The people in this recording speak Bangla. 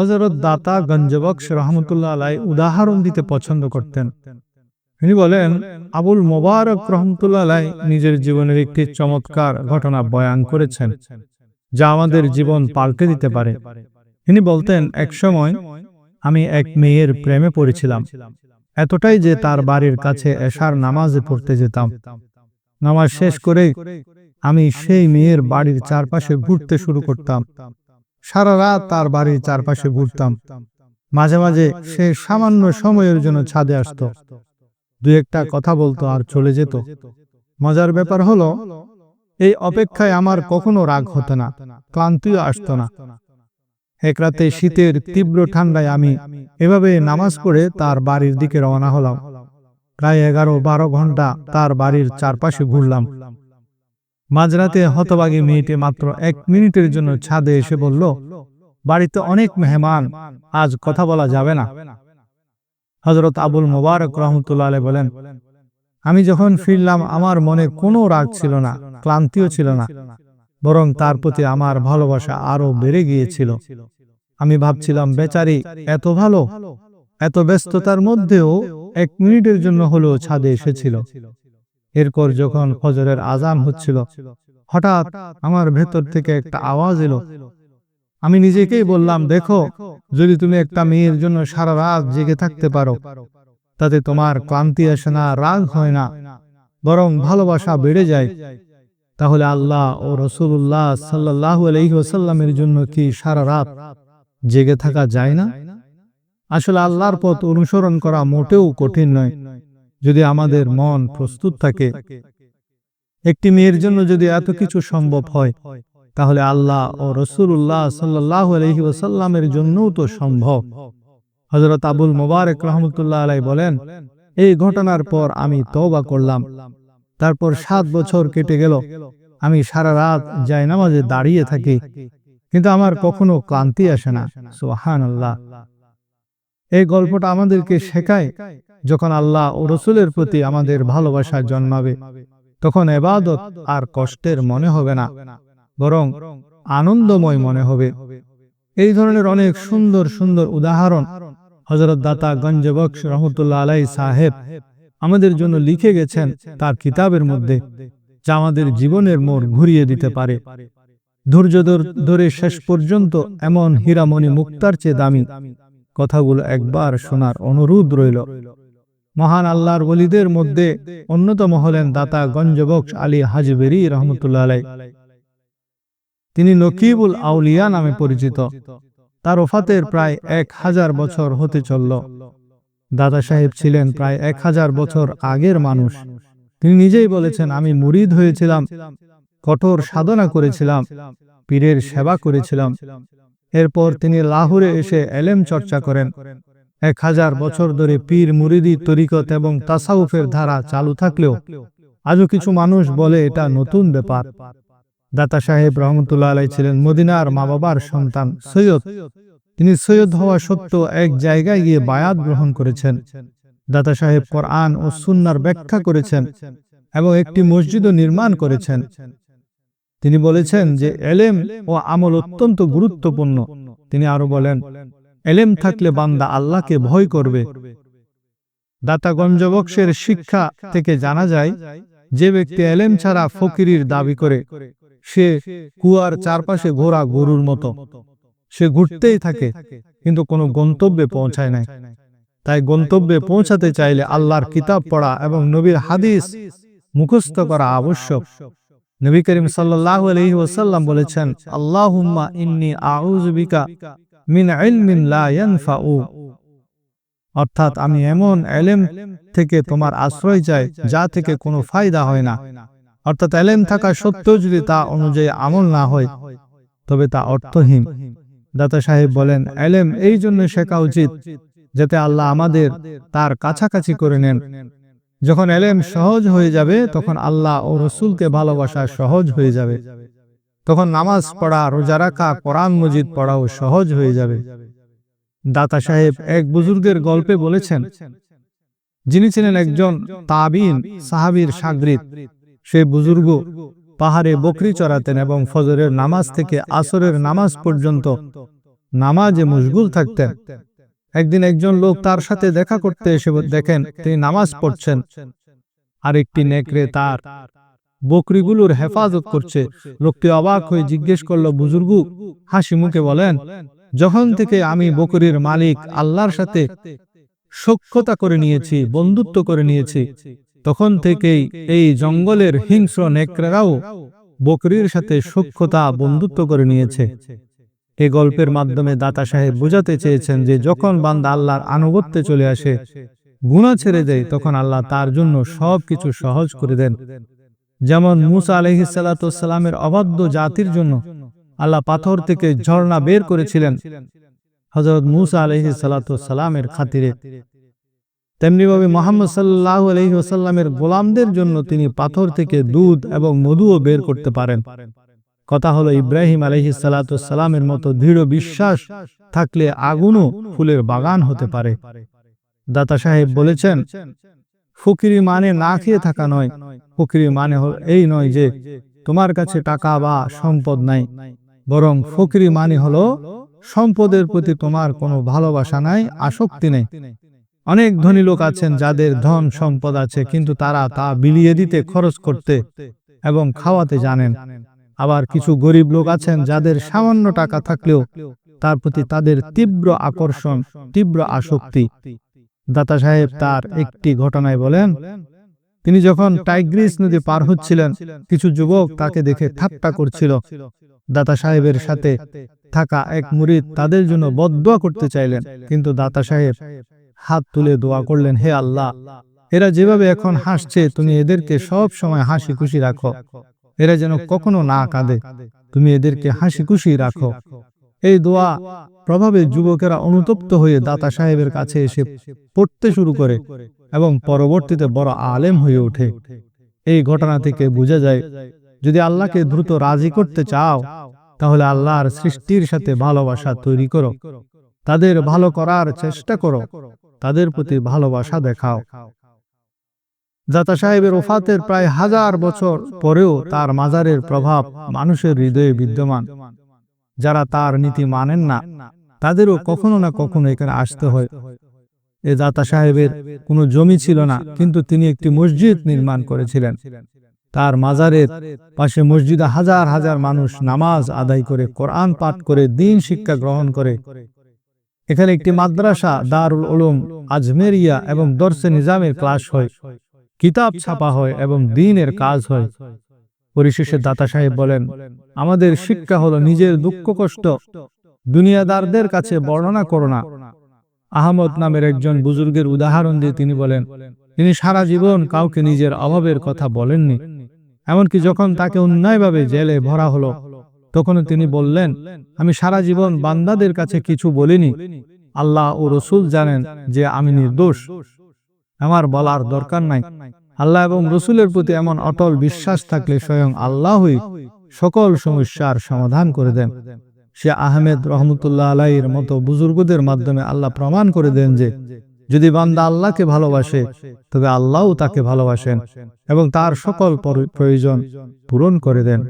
হজরত দাতা গঞ্জবক্স রহমতুল্লাহ আলাই উদাহরণ দিতে পছন্দ করতেন। তিনি বলেন, আবুল মোবারক রহমতুল্লাহ আলাই নিজের জীবনের একটি চমৎকার ঘটনা বয়ান করেছেন, যা আমাদের জীবন পাল্টে দিতে পারে। তিনি বলতেন, এক সময় আমি এক মেয়ের প্রেমে পড়েছিলাম। এতটাই যে তার বাড়ির কাছে এশার নামাজে পড়তে যেতাম। নামাজ শেষ করে আমি সেই মেয়ের বাড়ির চারপাশে ঘুরতে শুরু করতাম। সারা রাত তার বাড়ির চারপাশে ঘুরতাম। মাঝে মাঝে সে সামান্য সময়ের জন্য ছাদে আসতো। দু একটা কথা বলতো আর চলে যেত। মজার ব্যাপার হলো, এই অপেক্ষায় আমার কখনো রাগ হতো না, ক্লান্তিও আসতো না। এক রাতে শীতের তীব্র ঠান্ডায় আমি এভাবে নামাজ পড়ে তার বাড়ির দিকে রওনা হলাম। প্রায় এগারো বারো ঘণ্টা তার বাড়ির চারপাশে ঘুরলাম। মাঝরাতে হতবাগী মেয়েটি মাত্র এক মিনিটের জন্য ছাদে এসে বলল, বাড়িতে অনেক মেহমান, আজ কথা বলা যাবে না। হজরত আবুল মোবারক রহমতুল্লাহ বলেন, আমি যখন ফিরলাম, আমার মনে কোনো রাগ ছিল না, ক্লান্তিও ছিল না, বরং তার প্রতি আমার ভালোবাসা আরও বেড়ে গিয়েছিল। আমি ভাবছিলাম, বেচারি এত ভালো, এত ব্যস্ততার মধ্যেও এক মিনিটের জন্য হলেও ছাদে এসেছিল। এরপর যখন ফজরের আজান হচ্ছিল, হঠাৎ আমার ভেতর থেকে একটা আওয়াজ এলো। আমি নিজেকেই বললাম, দেখো, যদি তুমি একটা মেয়ের জন্য সারা রাত জেগে থাকতে পারো, তাতে তোমার ক্লান্তি আসে না, রাগ হয় না, বরং ভালোবাসা বেড়ে যায়। তাহলে আল্লাহ ও রসুল্লাহ সাল্লাহ আলহিহাসাল্লামের জন্য কি সারা রাত জেগে থাকা যায় না? আসলে আল্লাহর পথ অনুসরণ করা মোটেও কঠিন নয়। যদি আমাদের মন প্রস্তুত থাকে, একটি মেয়ের জন্য যদি এত কিছু সম্ভব হয়, তাহলে আল্লাহ ও রসুল্লাহ সাল্লাহ আলহি জন্যও তো সম্ভব। হজরত আবুল মোবারক রহমতুল্লাহ আলাই বলেন, এই ঘটনার পর আমি তওবা করলাম। তারপর সাত বছর কেটে গেল। আমি সারা রাত যাই নামাজে দাঁড়িয়ে থাকি। কিন্তু আমার কখনো ক্লান্তি আসে না। সোহান আল্লাহ এই গল্পটা আমাদেরকে শেখায় যখন আল্লাহ ও রসুলের প্রতি আমাদের ভালোবাসা জন্মাবে, তখন এবাদত আর কষ্টের মনে হবে না, বরং আনন্দময় মনে হবে। এই ধরনের অনেক সুন্দর সুন্দর উদাহরণ হজরত দাতা গঞ্জবক্স রহমতুল্লাহ আলাই সাহেব আমাদের জন্য লিখে গেছেন তার কিতাবের মধ্যে, যা আমাদের জীবনের মোড় ঘুরিয়ে দিতে পারে। ধৈর্য ধরে শেষ পর্যন্ত এমন হীরামণি মুক্তার চেয়ে দামি। কথাগুলো একবার শোনার অনুরোধ রইল। মহান আল্লাহর বলিদের মধ্যে অন্যতম হলেন দাতা গঞ্জবক্স আলী হাজবেরি রহমতুল্লাহ তিনি নকিবুল আউলিয়া নামে পরিচিত। তার ওফাতের প্রায় এক হাজার বছর হতে চলল। দাদা সাহেব ছিলেন প্রায় এক হাজার বছর আগের মানুষ। তিনি নিজেই বলেছেন, আমি মুরিদ হয়েছিলাম, কঠোর সাধনা করেছিলাম, পীরের সেবা করেছিলাম। এরপর তিনি লাহোরে এসে এলেম চর্চা করেন। এক হাজার বছর ধরে পীর মুরিদি তরিকত এবং তাসাউফের ধারা চালু থাকলেও আজও কিছু মানুষ বলে এটা নতুন ব্যাপার। দাতা সাহেব রহমতুল্লাহ আলাই ছিলেন মদিনার মা বাবার সন্তান সৈয়দ। তিনি সৈয়দ হওয়া সত্ত্বেও এক জায়গায় গিয়ে বায়াত গ্রহণ করেছেন। দাতা সাহেব কোরআন ও সুন্নার ব্যাখ্যা করেছেন এবং একটি মসজিদও নির্মাণ করেছেন। তিনি বলেছেন যে এলেম ও আমল অত্যন্ত গুরুত্বপূর্ণ। তিনি আরও বলেন এলেম থাকলে বান্দা আল্লাহকে ভয় করবে। দাতা গঞ্জবক্সের শিক্ষা থেকে জানা যায় যে ব্যক্তি এলেম ছাড়া ফকিরির দাবি করে। সে কুয়ার চারপাশে ঘোরা গরুর মতো। সে ঘুরতেই থাকে কিন্তু কোনো গন্তব্যে পৌঁছায় নাই। তাই গন্তব্যে পৌঁছাতে চাইলে আল্লাহর কিতাব পড়া এবং নবীর হাদিস মুখস্থ করা আবশ্যক। নবী করিম সাল্লাহ আলহি ওসাল্লাম বলেছেন আল্লাহুম্মা ইন্নি আউজবিকা মিন ইলমিন লা অর্থাৎ আমি এমন এলেম থেকে তোমার আশ্রয় চাই, যা থেকে কোনো ফায়দা হয় না। অর্থাৎ এলেম থাকা সত্ত্বেও যদি তা অনুযায়ী আমল না হয়, তবে তা অর্থহীন। দাতা সাহেব বলেন, এলেম এই জন্য শেখা উচিত, যাতে আল্লাহ আমাদের তার কাছাকাছি করে নেন। যখন এলেম সহজ হয়ে যাবে, তখন আল্লাহ ও রসুলকে ভালোবাসা সহজ হয়ে যাবে। তখন নামাজ পড়া, রোজা রাখা, কোরআন মজিদ পড়াও সহজ হয়ে যাবে। দাতা সাহেব এক বুজুর্গের গল্পে বলেছেন, যিনি ছিলেন একজন তাবিন সাহাবির সাগরিত সে বুজুর্গ পাহাড়ে বকরি চড়াতেন এবং ফজরের নামাজ থেকে আসরের নামাজ পর্যন্ত নামাজে মশগুল থাকতেন। একদিন একজন লোক তার সাথে দেখা করতে এসে দেখেন, তিনি নামাজ পড়ছেন। আর একটি নেকড়ে তার বকরিগুলোর হেফাজত করছে। লোকটি অবাক হয়ে জিজ্ঞেস করল, বুজুর্গ, হাসি মুখে বলেন, যখন থেকে আমি বকরির মালিক, আল্লাহর সাথে সক্ষতা করে নিয়েছি, বন্ধুত্ব করে নিয়েছি, তখন থেকেই এই জঙ্গলের হিংস্র নেকড়েরাও বকরির সাথে সক্ষতা বন্ধুত্ব করে নিয়েছে। এই গল্পের মাধ্যমে দাতা সাহেব বোঝাতে চেয়েছেন যে, যখন বান্দা আল্লাহর আনুগত্যে চলে আসে গুণা ছেড়ে দেয়, তখন আল্লাহ তার জন্য সব কিছু সহজ করে দেন। যেমন মুসা আলহিসাল্লামের অবাধ্য জাতির জন্য আল্লাহ পাথর থেকে ঝর্ণা বের করেছিলেন হজরত মুসা আলহি সালামের খাতিরে। তেমনিভাবে মোহাম্মদ সাল্লাহ আলহি ওসাল্লামের গোলামদের জন্য তিনি পাথর থেকে দুধ এবং মধুও বের করতে পারেন। কথা হলো ইব্রাহিম আলহি সালামের মতো দৃঢ় বিশ্বাস থাকলে আগুনও ফুলের বাগান হতে পারে। দাতা সাহেব বলেছেন ফকিরি মানে না খেয়ে থাকা নয়। ফকিরি মানে হল এই নয় যে তোমার কাছে টাকা বা সম্পদ নাই। বরং ফকিরি মানে হলো সম্পদের প্রতি তোমার কোনো ভালোবাসা নাই, আসক্তি নেই। অনেক ধনী লোক আছেন যাদের ধন সম্পদ আছে, কিন্তু তারা তা বিলিয়ে দিতে, খরচ করতে এবং খাওয়াতে জানেন। আবার কিছু গরিব লোক আছেন যাদের সামান্য টাকা থাকলেও তার প্রতি তাদের তীব্র আকর্ষণ, তীব্র আসক্তি। দাতা সাহেব তার একটি ঘটনায় বলেন, তিনি যখন টাইগ্রিস নদী পার হচ্ছিলেন, কিছু যুবক তাকে দেখে ঠাট্টা করছিল। দাতা সাহেবের সাথে থাকা এক মুরিদ তাদের জন্য বদোয়া করতে চাইলেন, কিন্তু দাতা সাহেব হাত তুলে দোয়া করলেন, হে আল্লাহ, এরা যেভাবে এখন হাসছে, তুমি এদেরকে সব সময় হাসি খুশি রাখো। এরা যেন কখনো না কাঁদে। তুমি এদেরকে হাসি খুশি রাখো। এই দোয়া প্রভাবে যুবকেরা অনুতপ্ত হয়ে দাতা সাহেবের কাছে এসে পড়তে শুরু করে এবং পরবর্তীতে বড় আলেম হয়ে ওঠে। এই ঘটনা থেকে বোঝা যায়, যদি আল্লাহকে দ্রুত রাজি করতে চাও, তাহলে আল্লাহর সৃষ্টির সাথে ভালোবাসা তৈরি করো। তাদের ভালো করার চেষ্টা করো। তাদের প্রতি ভালোবাসা দেখাও। দাতা সাহেবের ওফাতের প্রায় হাজার বছর পরেও তার মাজারের প্রভাব মানুষের হৃদয়ে বিদ্যমান। যারা তার নীতি মানেন না তাদেরও কখনো না কখনো এখানে আসতে হয়। এ দাতা সাহেবের কোনো জমি ছিল না কিন্তু তিনি একটি মসজিদ নির্মাণ করেছিলেন। তার মাজারের পাশে মসজিদে হাজার হাজার মানুষ নামাজ আদায় করে কোরআন পাঠ করে দিন শিক্ষা গ্রহণ করে। এখানে একটি মাদ্রাসা দারুল উলুম আজমেরিয়া এবং দর্শে নিজামের ক্লাস হয়। কিতাব ছাপা হয় এবং দিনের কাজ হয়। পরিশেষে দাতা সাহেব বলেন আমাদের শিক্ষা হলো নিজের দুঃখ কষ্ট দুনিয়াদারদের কাছে বর্ণনা করো না। আহমদ নামের একজন বুজুর্গের উদাহরণ দিয়ে তিনি বলেন, তিনি সারা জীবন কাউকে নিজের অভাবের কথা বলেননি। এমনকি যখন তাকে অন্যায়ভাবে জেলে ভরা হলো তখন তিনি বললেন, আমি সারা জীবন বান্দাদের কাছে কিছু বলিনি। আল্লাহ ও রসুল জানেন যে আমি নির্দোষ। আমার বলার দরকার নাই। আল্লাহ এবং রসুলের প্রতি এমন অটল বিশ্বাস থাকলে স্বয়ং আল্লাহই সকল সমস্যার সমাধান করে দেন। সে আহমেদ রহমতুল্লাহ আলাইয়ের মতো বুজুর্গদের মাধ্যমে আল্লাহ প্রমাণ করে দেন যে, যদি বান্দা আল্লাহকে ভালোবাসে, তবে আল্লাহও তাকে ভালোবাসেন এবং তার সকল প্রয়োজন পূরণ করে দেন।